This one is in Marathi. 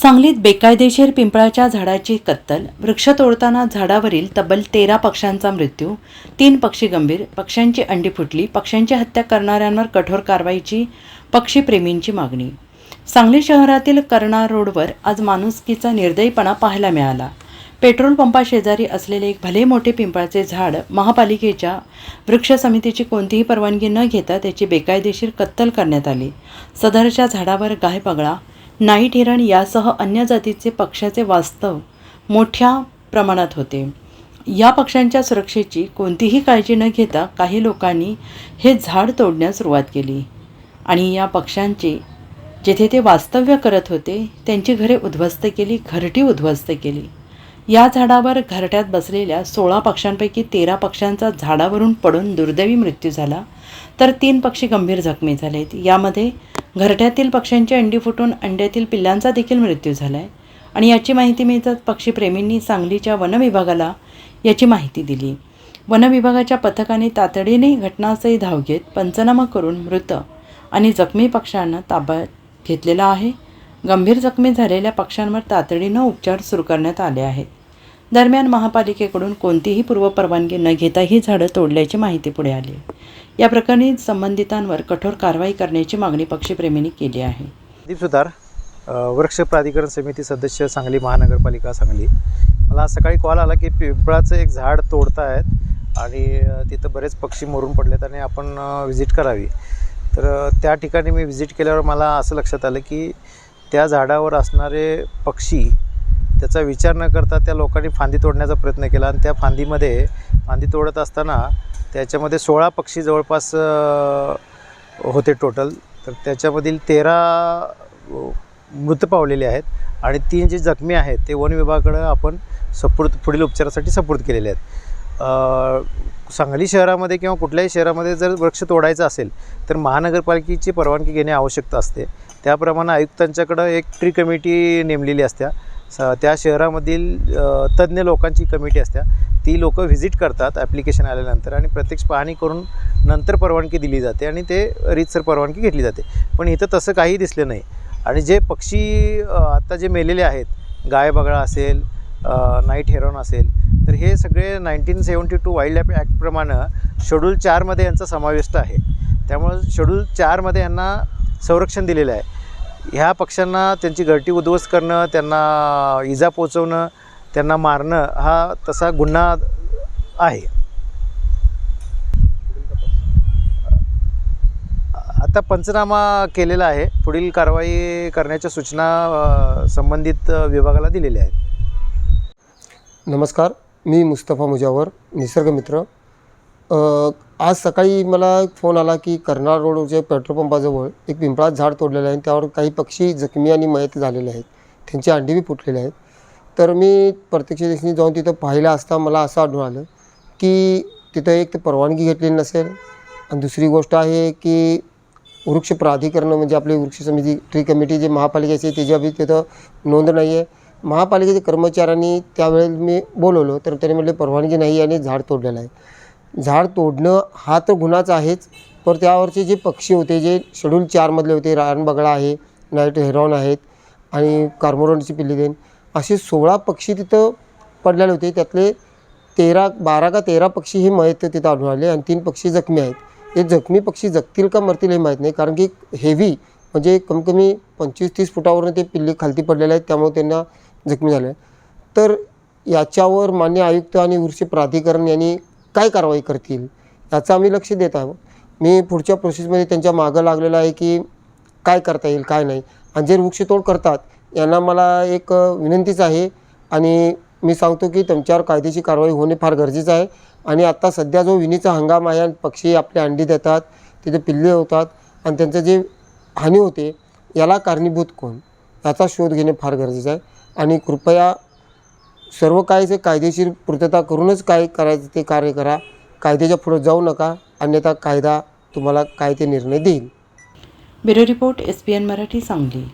सांगलीत बेकायदेशीर पिंपळाच्या झाडाची कत्तल वृक्ष तोडताना झाडावरील तब्बल तेरा पक्ष्यांचा मृत्यू तीन पक्षी गंभीर पक्ष्यांची अंडी फुटली पक्ष्यांची हत्या करणाऱ्यांवर कठोर कारवाईची पक्षीप्रेमींची मागणी. सांगली शहरातील कर्णा रोडवर आज माणुसकीचा निर्दयीपणा पाहायला मिळाला. पेट्रोल पंपाशेजारी असलेले एक भले मोठे पिंपळाचे झाड महापालिकेच्या वृक्ष समितीची कोणतीही परवानगी न घेता त्याची बेकायदेशीर कत्तल करण्यात आली. सदरच्या झाडावर गाय पगळा नाईट हिरण यासह अन्य जातीचे पक्ष्याचे वास्तव मोठ्या प्रमाणात होते. या पक्ष्यांच्या सुरक्षेची कोणतीही काळजी न घेता काही लोकांनी हे झाड तोडण्यास सुरुवात केली आणि या पक्ष्यांचे जेथे ते वास्तव्य करत होते त्यांची घरे उद्ध्वस्त केली घरटी उद्ध्वस्त केली. या झाडावर घरट्यात बसलेल्या सोळा पक्ष्यांपैकी तेरा पक्ष्यांचा झाडावरून पडून दुर्दैवी मृत्यू झाला. तर तीन पक्षी गंभीर जखमी झालेत. यामध्ये घरट्यातील पक्ष्यांची अंडी फुटून अंड्यातील पिल्लांचा देखील मृत्यू झाला आहे आणि याची माहिती मिळताच पक्षीप्रेमींनी सांगलीच्या वनविभागाला याची माहिती दिली. वनविभागाच्या पथकाने तातडीने घटनास्थळी धाव घेत पंचनामा करून मृत आणि जखमी पक्ष्यांना ताब्यात घेतलेला आहे. गंभीर जखमी झालेल्या पक्ष्यांवर तातडीनं उपचार सुरू करण्यात आले आहेत. दरम्यान महापालिकेकडून कोणतीही पूर्वपरवानगी न घेता ही झाडं तोडल्याची माहिती पुढे आली या प्रकरणी संबंधितांवर कठोर कारवाई करण्याची मागणी पक्षीप्रेमींनी केली आहे. दीप सुतार वृक्ष प्राधिकरण समिती सदस्य सांगली महानगरपालिका सांगली. मला सकाळी कॉल आला की पिंपळाचं एक झाड तोडतायत आणि तिथं बरेच पक्षी मरून पडलेत आणि आपण व्हिजिट करावी. तर त्या ठिकाणी मी व्हिजिट केल्यावर मला असं लक्षात आलं की त्या झाडावर असणारे पक्षी त्याचा विचार न करता त्या लोकांनी फांदी तोडण्याचा प्रयत्न केला आणि त्या फांदीमध्ये फांदी तोडत असताना त्याच्यामध्ये सोळा पक्षी जवळपास होते टोटल तर त्याच्यामधील तेरा मृत पावलेले आहेत आणि तीन जे जखमी आहेत ते वन विभागाकडं आपण सपूर्द पुढील उपचारासाठी सपूर्द केलेले आहेत. सांगली शहरामध्ये किंवा कुठल्याही शहरामध्ये जर वृक्ष तोडायचं असेल तर महानगरपालिकेची परवानगी घेणे आवश्यकता असते. त्याप्रमाणे आयुक्तांच्याकडं एक ट्री कमिटी नेमलेली असत्या. स त्या शहरामधील तज्ज्ञ लोकांची कमिटी असत्या. ती लोक व्हिजिट करतात ॲप्लिकेशन आल्यानंतर आणि प्रत्यक्ष पाहणी करून नंतर परवानगी दिली जाते आणि ते रीतसर परवानगी घेतली जाते. पण इथं तसं काही दिसलं नाही. आणि जे पक्षी आत्ता जे मेलेले आहेत गाय बगळा असेल नाईट हेरॉन असेल तर हे सगळे nineteen seventy two wild life ॲक्टप्रमाणे schedule चारमध्ये यांचा समाविष्ट आहे. त्यामुळं शेड्यूल चारमध्ये यांना संरक्षण दिलेलं आहे. ह्या पक्ष्यांना त्यांची घरटी उद्ध्वस्त करणं त्यांना इजा पोचवणं त्यांना मारणं हा तसा गुन्हा आहे. आता पंचनामा केलेला आहे. पुढील कारवाई करण्याच्या सूचना संबंधित विभागाला दिलेल्या आहेत. नमस्कार. मी मुस्तफा मुजावर निसर्गमित्र आज सकाळी मला एक फोन आला की कर्नाळ रोडच्या पेट्रोल पंपाजवळ एक पिंपळात झाड तोडलेलं आहे आणि त्यावर काही पक्षी जखमी आणि मयत झालेले आहेत. त्यांची अंडी बी फुटलेले आहेत. तर मी प्रत्यक्ष दिवशी जाऊन तिथं पाहिलं असता मला असं आढळून आलं की तिथं एक तर परवानगी घेतलेली नसेल. आणि दुसरी गोष्ट आहे की वृक्ष प्राधिकरण म्हणजे आपली वृक्ष समिती ट्री कमिटी जे महापालिकेची त्याच्याबी त्याच्या तिथं नोंद नाही आहे. महापालिकेच्या कर्मचाऱ्यांनी त्यावेळेस मी बोलवलं तर त्याने म्हटले परवानगी नाही आणि झाड तोडलेलं आहे. झाड तोडणं हा तर गुन्हाच आहेच पण त्यावरचे जे पक्षी होते जे शेड्यूल चारमधले होते रानबगळा आहे नाईट हेरॉन आहेत आणि कार्मोरॉनची पिल्ली देन असे सोळा पक्षी तिथं पडलेले होते. त्यातले तेरा बारा का तेरा पक्षी हे मयत तिथं आढळून आले आणि तीन पक्षी जखमी आहेत. हे जखमी पक्षी जगतील का मरतील हे माहीत नाही कारण की हेवी म्हणजे कमी कमी पंचवीस तीस फुटावरून ते पिल्ले खालती पडलेले आहेत. त्यामुळे त्यांना जखमी झाले. तर याच्यावर मान्य आयुक्त आणि वृक्ष प्राधिकरण यांनी काय कारवाई करतील याचं आम्ही लक्ष देत आहोत. मी पुढच्या प्रोसेसमध्ये त्यांच्या मागं लागलेलं आहे की काय करता येईल काय नाही. आणि जे वृक्षतोड करतात यांना मला एक विनंतीच आहे आणि मी सांगतो की त्यांच्यावर कायदेशीर कारवाई होणे फार गरजेचं आहे. आणि आत्ता सध्या जो विणीचा हंगाम आहे आणि पक्षी आपले अंडी देतात तिथे पिल्ले होतात आणि त्यांचं जे हानी होते याला कारणीभूत कोण? याचा शोध घेणे फार गरजेचं आहे. आणि कृपया सर्व काही जे कायदेशीर पूर्तता करूनच काय करायचं ते कार्य करा. कायद्याच्या पुढे जाऊ नका. अन्यथा कायदा तुम्हाला काय ते निर्णय देईल. Bureau report S P N Marathi Sangli.